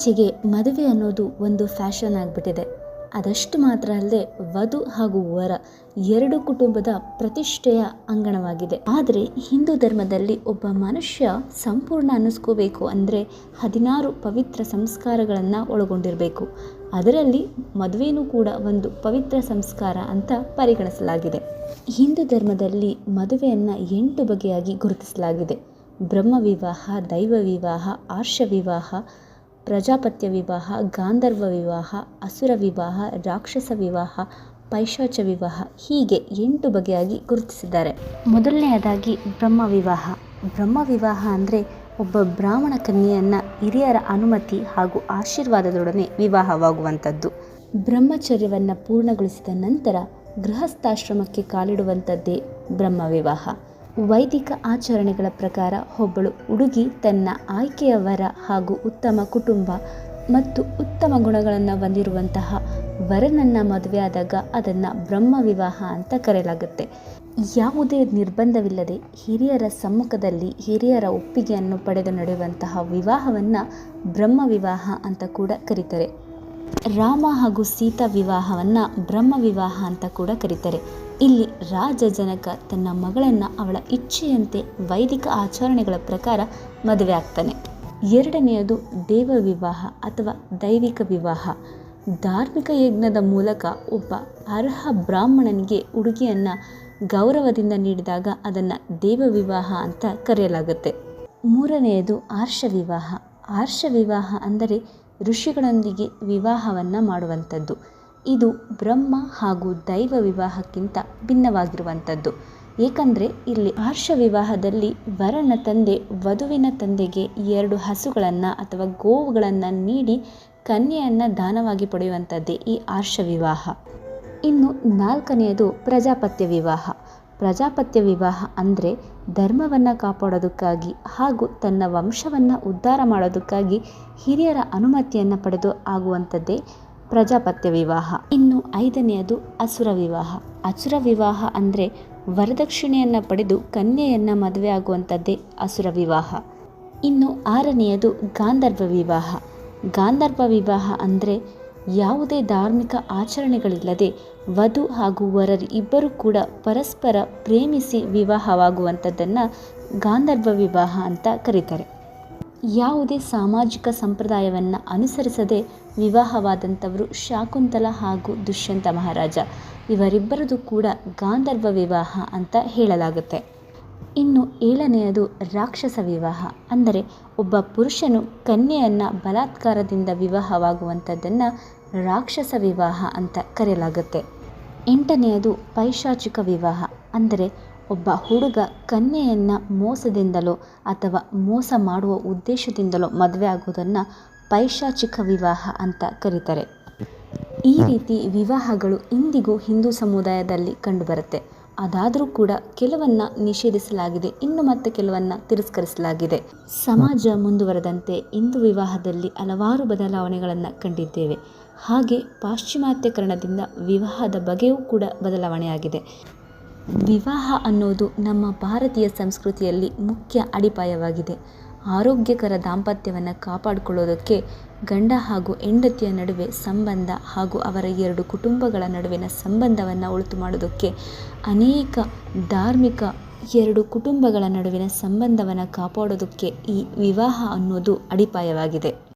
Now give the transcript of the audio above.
ಇತ್ತೀಚೆಗೆ ಮದುವೆ ಅನ್ನೋದು ಒಂದು ಫ್ಯಾಷನ್ ಆಗಿಬಿಟ್ಟಿದೆ. ಅದಷ್ಟು ಮಾತ್ರ ಅಲ್ಲದೆ ವಧು ಹಾಗೂ ವರ ಎರಡು ಕುಟುಂಬದ ಪ್ರತಿಷ್ಠೆಯ ಅಂಗಣವಾಗಿದೆ. ಆದರೆ ಹಿಂದೂ ಧರ್ಮದಲ್ಲಿ ಒಬ್ಬ ಮನುಷ್ಯ ಸಂಪೂರ್ಣ ಅನ್ನಿಸ್ಕೋಬೇಕು ಅಂದರೆ ಹದಿನಾರು ಪವಿತ್ರ ಸಂಸ್ಕಾರಗಳನ್ನು ಒಳಗೊಂಡಿರಬೇಕು. ಅದರಲ್ಲಿ ಮದುವೆನೂ ಕೂಡ ಒಂದು ಪವಿತ್ರ ಸಂಸ್ಕಾರ ಅಂತ ಪರಿಗಣಿಸಲಾಗಿದೆ. ಹಿಂದೂ ಧರ್ಮದಲ್ಲಿ ಮದುವೆಯನ್ನು ಎಂಟು ಬಗೆಯಾಗಿ ಗುರುತಿಸಲಾಗಿದೆ. ಬ್ರಹ್ಮ ವಿವಾಹ, ದೈವ ವಿವಾಹ, ಆರ್ಷ ವಿವಾಹ ಪ್ರಜಾಪತ್ಯ ವಿವಾಹ, ಗಾಂಧರ್ವ ವಿವಾಹ, ಅಸುರ ವಿವಾಹ, ರಾಕ್ಷಸ ವಿವಾಹ, ಪೈಶಾಚ ವಿವಾಹ ಹೀಗೆ ಎಂಟು ಬಗೆಯಾಗಿ ಗುರುತಿಸಿದ್ದಾರೆ. ಮೊದಲನೆಯದಾಗಿ ಬ್ರಹ್ಮ ವಿವಾಹ. ಬ್ರಹ್ಮ ವಿವಾಹ ಅಂದರೆ ಒಬ್ಬ ಬ್ರಾಹ್ಮಣ ಕನ್ಯೆಯನ್ನು ಹಿರಿಯರ ಅನುಮತಿ ಹಾಗೂ ಆಶೀರ್ವಾದದೊಡನೆ ವಿವಾಹವಾಗುವಂಥದ್ದು. ಬ್ರಹ್ಮಚರ್ಯವನ್ನು ಪೂರ್ಣಗೊಳಿಸಿದ ನಂತರ ಗೃಹಸ್ಥಾಶ್ರಮಕ್ಕೆ ಕಾಲಿಡುವಂಥದ್ದೇ ಬ್ರಹ್ಮ ವಿವಾಹ. ವೈದಿಕ ಆಚರಣೆಗಳ ಪ್ರಕಾರ ಒಬ್ಬಳು ಹುಡುಗಿ ತನ್ನ ಆಯ್ಕೆಯ ವರ ಹಾಗೂ ಉತ್ತಮ ಕುಟುಂಬ ಮತ್ತು ಉತ್ತಮ ಗುಣಗಳನ್ನು ಹೊಂದಿರುವಂತಹ ವರನನ್ನು ಮದುವೆಯಾದಾಗ ಅದನ್ನು ಬ್ರಹ್ಮ ವಿವಾಹ ಅಂತ ಕರೆಯಲಾಗುತ್ತೆ. ಯಾವುದೇ ನಿರ್ಬಂಧವಿಲ್ಲದೆ ಹಿರಿಯರ ಸಮ್ಮುಖದಲ್ಲಿ ಹಿರಿಯರ ಒಪ್ಪಿಗೆಯನ್ನು ಪಡೆದು ನಡೆಯುವಂತಹ ವಿವಾಹವನ್ನು ಬ್ರಹ್ಮ ವಿವಾಹ ಅಂತ ಕೂಡ ಕರೀತಾರೆ. ರಾಮ ಹಾಗೂ ಸೀತಾ ವಿವಾಹವನ್ನು ಬ್ರಹ್ಮ ವಿವಾಹ ಅಂತ ಕೂಡ ಕರೀತಾರೆ. ಇಲ್ಲಿ ರಾಜ ಜನಕ ತನ್ನ ಮಗಳನ್ನು ಅವಳ ಇಚ್ಛೆಯಂತೆ ವೈದಿಕ ಆಚರಣೆಗಳ ಪ್ರಕಾರ ಮದುವೆ ಆಗ್ತಾನೆ. ಎರಡನೆಯದು ದೇವ ವಿವಾಹ ಅಥವಾ ದೈವಿಕ ವಿವಾಹ. ಧಾರ್ಮಿಕ ಯಜ್ಞದ ಮೂಲಕ ಒಬ್ಬ ಅರ್ಹ ಬ್ರಾಹ್ಮಣನಿಗೆ ಹುಡುಗಿಯನ್ನ ಗೌರವದಿಂದ ನೀಡಿದಾಗ ಅದನ್ನು ದೇವ ವಿವಾಹ ಅಂತ ಕರೆಯಲಾಗುತ್ತೆ. ಮೂರನೆಯದು ಆರ್ಷ ವಿವಾಹ. ಆರ್ಷ ವಿವಾಹ ಅಂದರೆ ಋಷಿಗಳೊಂದಿಗೆ ವಿವಾಹವನ್ನು ಮಾಡುವಂಥದ್ದು. ಇದು ಬ್ರಹ್ಮ ಹಾಗೂ ದೈವ ವಿವಾಹಕ್ಕಿಂತ ಭಿನ್ನವಾಗಿರುವಂಥದ್ದು. ಏಕೆಂದರೆ ಇಲ್ಲಿ ಆರ್ಷ ವಿವಾಹದಲ್ಲಿ ವರನ ತಂದೆ, ವಧುವಿನ ತಂದೆಗೆ ಎರಡು ಹಸುಗಳನ್ನು ಅಥವಾ ಗೋವುಗಳನ್ನು ನೀಡಿ ಕನ್ಯೆಯನ್ನು ದಾನವಾಗಿ ಪಡೆಯುವಂಥದ್ದೇ ಈ ಆರ್ಷ ವಿವಾಹ. ಇನ್ನು ನಾಲ್ಕನೆಯದು ಪ್ರಜಾಪತ್ಯ ವಿವಾಹ. ಪ್ರಜಾಪತ್ಯ ವಿವಾಹ ಅಂದರೆ ಧರ್ಮವನ್ನು ಕಾಪಾಡೋದಕ್ಕಾಗಿ ಹಾಗೂ ತನ್ನ ವಂಶವನ್ನು ಉದ್ಧಾರ ಮಾಡೋದಕ್ಕಾಗಿ ಹಿರಿಯರ ಅನುಮತಿಯನ್ನು ಪಡೆದು ಆಗುವಂಥದ್ದೇ ಪ್ರಜಾಪತ್ಯ ವಿವಾಹ. ಇನ್ನು ಐದನೆಯದು ಅಸುರ ವಿವಾಹ. ಅಸುರ ವಿವಾಹ ಅಂದರೆ ವರದಕ್ಷಿಣೆಯನ್ನು ಪಡೆದು ಕನ್ಯೆಯನ್ನು ಮದುವೆ ಆಗುವಂಥದ್ದೇ ಅಸುರ ವಿವಾಹ. ಇನ್ನು ಆರನೆಯದು ಗಾಂಧರ್ವ ವಿವಾಹ. ಗಾಂಧರ್ವ ವಿವಾಹ ಅಂದರೆ ಯಾವುದೇ ಧಾರ್ಮಿಕ ಆಚರಣೆಗಳಿಲ್ಲದೆ ವಧು ಹಾಗೂ ವರರು ಇಬ್ಬರೂ ಕೂಡ ಪರಸ್ಪರ ಪ್ರೇಮಿಸಿ ವಿವಾಹವಾಗುವಂಥದ್ದನ್ನು ಗಾಂಧರ್ವ ವಿವಾಹ ಅಂತ ಕರೀತಾರೆ. ಯಾವುದೇ ಸಾಮಾಜಿಕ ಸಂಪ್ರದಾಯವನ್ನು ಅನುಸರಿಸದೆ ವಿವಾಹವಾದಂಥವರು ಶಾಕುಂತಲ ಹಾಗೂ ದುಷ್ಯಂತ ಮಹಾರಾಜ. ಇವರಿಬ್ಬರದು ಕೂಡ ಗಾಂಧರ್ವ ವಿವಾಹ ಅಂತ ಹೇಳಲಾಗುತ್ತೆ. ಇನ್ನು ಏಳನೆಯದು ರಾಕ್ಷಸ ವಿವಾಹ. ಅಂದರೆ ಒಬ್ಬ ಪುರುಷನು ಕನ್ಯೆಯನ್ನು ಬಲಾತ್ಕಾರದಿಂದ ವಿವಾಹವಾಗುವಂಥದ್ದನ್ನು ರಾಕ್ಷಸ ವಿವಾಹ ಅಂತ ಕರೆಯಲಾಗುತ್ತೆ. ಎಂಟನೆಯದು ಪೈಶಾಚಿಕ ವಿವಾಹ. ಅಂದರೆ ಒಬ್ಬ ಹುಡುಗ ಕನ್ಯೆಯನ್ನು ಮೋಸದಿಂದಲೋ ಅಥವಾ ಮೋಸ ಮಾಡುವ ಉದ್ದೇಶದಿಂದಲೋ ಮದುವೆ ಆಗೋದನ್ನು ಪೈಶಾಚಿಕ ವಿವಾಹ ಅಂತ ಕರೀತಾರೆ. ಈ ರೀತಿ ವಿವಾಹಗಳು ಇಂದಿಗೂ ಹಿಂದೂ ಸಮುದಾಯದಲ್ಲಿ ಕಂಡುಬರುತ್ತೆ. ಅದಾದರೂ ಕೂಡ ಕೆಲವನ್ನು ನಿಷೇಧಿಸಲಾಗಿದೆ, ಇನ್ನು ಮತ್ತೆ ಕೆಲವನ್ನು ತಿರಸ್ಕರಿಸಲಾಗಿದೆ. ಸಮಾಜ ಮುಂದುವರೆದಂತೆ ಇಂದು ವಿವಾಹದಲ್ಲಿ ಹಲವಾರು ಬದಲಾವಣೆಗಳನ್ನು ಕಂಡಿದ್ದೇವೆ. ಹಾಗೆ ಪಾಶ್ಚಿಮಾತ್ಯಕರಣದಿಂದ ವಿವಾಹದ ಬಗೆಯೂ ಕೂಡ ಬದಲಾವಣೆಯಾಗಿದೆ. ವಿವಾಹ ಅನ್ನೋದು ನಮ್ಮ ಭಾರತೀಯ ಸಂಸ್ಕೃತಿಯಲ್ಲಿ ಮುಖ್ಯ ಅಡಿಪಾಯವಾಗಿದೆ. ಆರೋಗ್ಯಕರ ದಾಂಪತ್ಯವನ್ನು ಕಾಪಾಡಿಕೊಳ್ಳೋದಕ್ಕೆ ಗಂಡ ಹಾಗೂ ಹೆಂಡತಿಯ ನಡುವೆ ಸಂಬಂಧ ಹಾಗೂ ಅವರ ಎರಡು ಕುಟುಂಬಗಳ ನಡುವಿನ ಸಂಬಂಧವನ್ನು ಉಳಿತು ಮಾಡೋದಕ್ಕೆ ಅನೇಕ ಧಾರ್ಮಿಕ ಎರಡು ಕುಟುಂಬಗಳ ನಡುವಿನ ಸಂಬಂಧವನ್ನು ಕಾಪಾಡೋದಕ್ಕೆ ಈ ವಿವಾಹ ಅನ್ನೋದು ಅಡಿಪಾಯವಾಗಿದೆ.